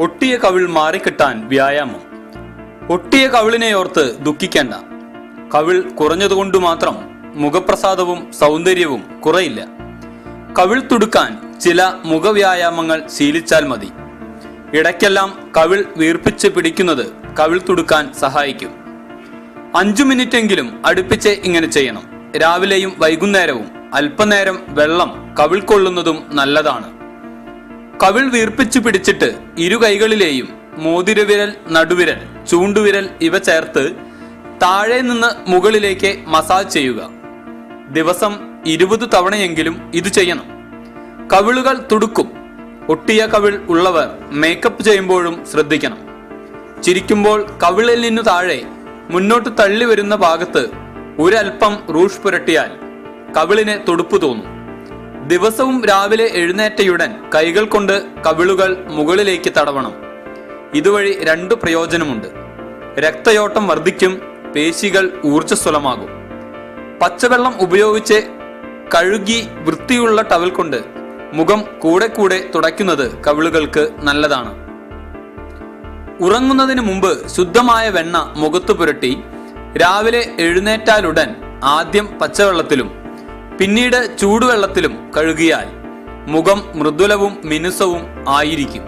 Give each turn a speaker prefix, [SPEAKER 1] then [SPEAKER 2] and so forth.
[SPEAKER 1] ഒട്ടിയ കവിൾ മാറിക്കിട്ടാൻ വ്യായാമം. ഒട്ടിയ കവിളിനെ ഓർത്ത് ദുഃഖിക്കേണ്ട. കവിൾ കുറഞ്ഞതുകൊണ്ട് മാത്രം മുഖപ്രസാദവും സൗന്ദര്യവും കുറയില്ല. കവിൾ തുടുക്കാൻ ചില മുഖവ്യായാമങ്ങൾ ശീലിച്ചാൽ മതി. ഇടയ്ക്കെല്ലാം കവിൾ വീർപ്പിച്ച് പിടിക്കുന്നത് കവിൾ തുടുക്കാൻ സഹായിക്കും. അഞ്ചു മിനിറ്റെങ്കിലും അടുപ്പിച്ച് ഇങ്ങനെ ചെയ്യണം. രാവിലെയും വൈകുന്നേരവും അല്പനേരം വെള്ളം കവിൾ കൊള്ളുന്നതും നല്ലതാണ്. കവിൾ വീർപ്പിച്ചു പിടിച്ചിട്ട് ഇരു കൈകളിലെയും മോതിരവിരൽ നടുവിരൽ ചൂണ്ടുവിരൽ ഇവ ചേർത്ത് താഴെ നിന്ന് മുകളിലേക്ക് മസാജ് ചെയ്യുക. ദിവസം ഇരുപത് തവണയെങ്കിലും ഇത് ചെയ്യണം. കവിളുകൾ തുടുക്കും. ഒട്ടിയ കവിൾ ഉള്ളവർ മേക്കപ്പ് ചെയ്യുമ്പോഴും ശ്രദ്ധിക്കണം. ചിരിക്കുമ്പോൾ കവിളിൽ നിന്നു താഴെ മുന്നോട്ട് തള്ളി വരുന്ന ഭാഗത്ത് ഒരൽപ്പം റൂഷ് പുരട്ടിയാൽ കവിളിന് തുടുപ്പ് തോന്നും. ദിവസവും രാവിലെ എഴുന്നേറ്റയുടൻ കൈകൾ കൊണ്ട് കവിളുകൾ മുകളിലേക്ക് തടവണം. ഇതുവഴി രണ്ടു പ്രയോജനമുണ്ട്. രക്തയോട്ടം വർദ്ധിക്കും പേശികൾ ഊർജസ്വലമാകും. പച്ചവെള്ളം ഉപയോഗിച്ച് കഴുകി വൃത്തിയുള്ള ടവൽ കൊണ്ട് മുഖം കൂടെ കൂടെ തുടയ്ക്കുന്നത് കവിളുകൾക്ക് നല്ലതാണ്. ഉറങ്ങുന്നതിന് മുമ്പ് ശുദ്ധമായ വെണ്ണ മുഖത്ത് പുരട്ടി രാവിലെ എഴുന്നേറ്റാലുടൻ ആദ്യം പച്ചവെള്ളത്തിലും പിന്നീട് ചൂടുവെള്ളത്തിലും കഴുകിയാൽ മുഖം മൃദുലവും മിനുസവും ആയിരിക്കും.